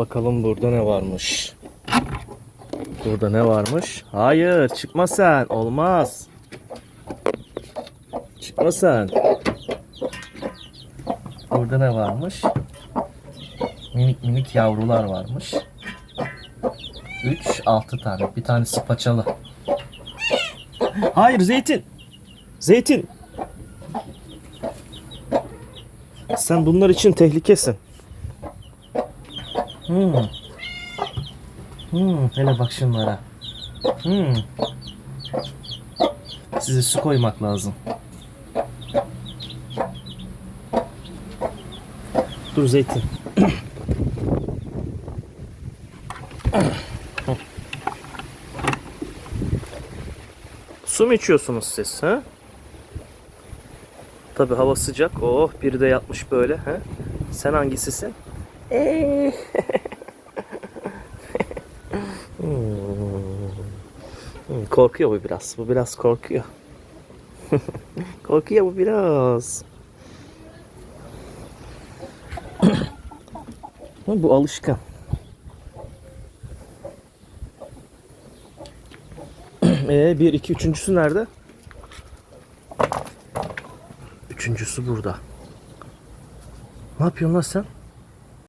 Bakalım burada ne varmış. Burada ne varmış? Hayır çıkma sen. Olmaz. Çıkma sen. Burada ne varmış? Minik minik yavrular varmış. 3 6 tane. Bir tanesi paçalı. Hayır zeytin. Zeytin. Sen bunlar için tehlikesin. Hmm. Hmm, hele bak şunlara. Hmm. Size su koymak lazım. Dur zeytin. Su mu içiyorsunuz siz? Ha? Tabi hava sıcak. Oh biri de yatmış böyle. Ha? Sen hangisisin? Hmm, korkuyor bu biraz. Bu biraz korkuyor. korkuyor bu biraz. Bu alışkan. Ee, bir, iki, üçüncüsü nerede? Üçüncüsü burada. Ne yapıyorsun lan sen?